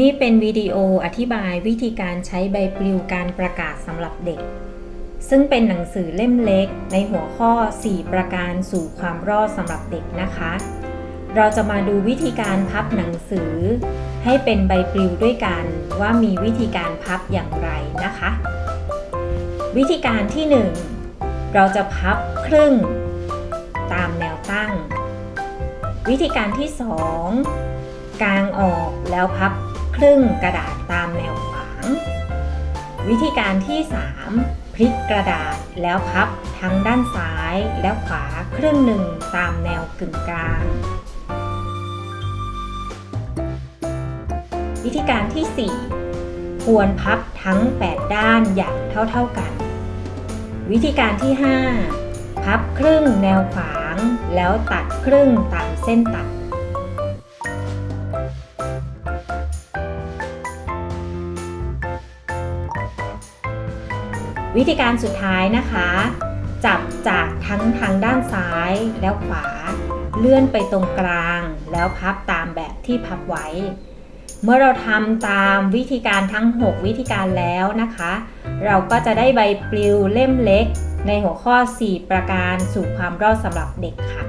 นี่เป็นวิดีโออธิบายวิธีการใช้ใบปลิวการประกาศสำหรับเด็ก ซึ่งเป็นหนังสือเล่มเล็กในหัวข้อ 4 ประการสู่ความรอดสำหรับเด็กนะคะ เราจะมาดูวิธีการพับหนังสือ ให้เป็นใบปลิวด้วยกันว่ามีวิธีการพับอย่างไรนะคะ วิธีการที่ 1 เราจะพับครึ่ง ตามแนวตั้ง วิธีการที่ 2 กางออกแล้วพับ ครึ่งกระดาษตามแนวขวาง วิธีการที่ 3 พลิกกระดาษแล้วพับทั้งด้านซ้ายและขวาครึ่งหนึ่งตามแนวกึ่งกลาง วิธีการที่ 4 ควรพับทั้ง 8 ด้านอย่างเท่าๆกัน วิธีการที่ 5 พับครึ่งแนวขวาง แล้วตัดครึ่งตามเส้นตัด วิธีการสุดท้ายนะคะ จับจากทั้งทางด้านซ้ายแล้วขวา เลื่อนไปตรงกลาง แล้วพับตามแบบที่พับไว้ เมื่อเราทำตามวิธีการทั้ง 6 วิธีการแล้วนะคะ เราก็จะได้ใบปลิวเล่มเล็ก ในหัวข้อ 4 ประการสู่ความรอดสำหรับเด็กค่ะ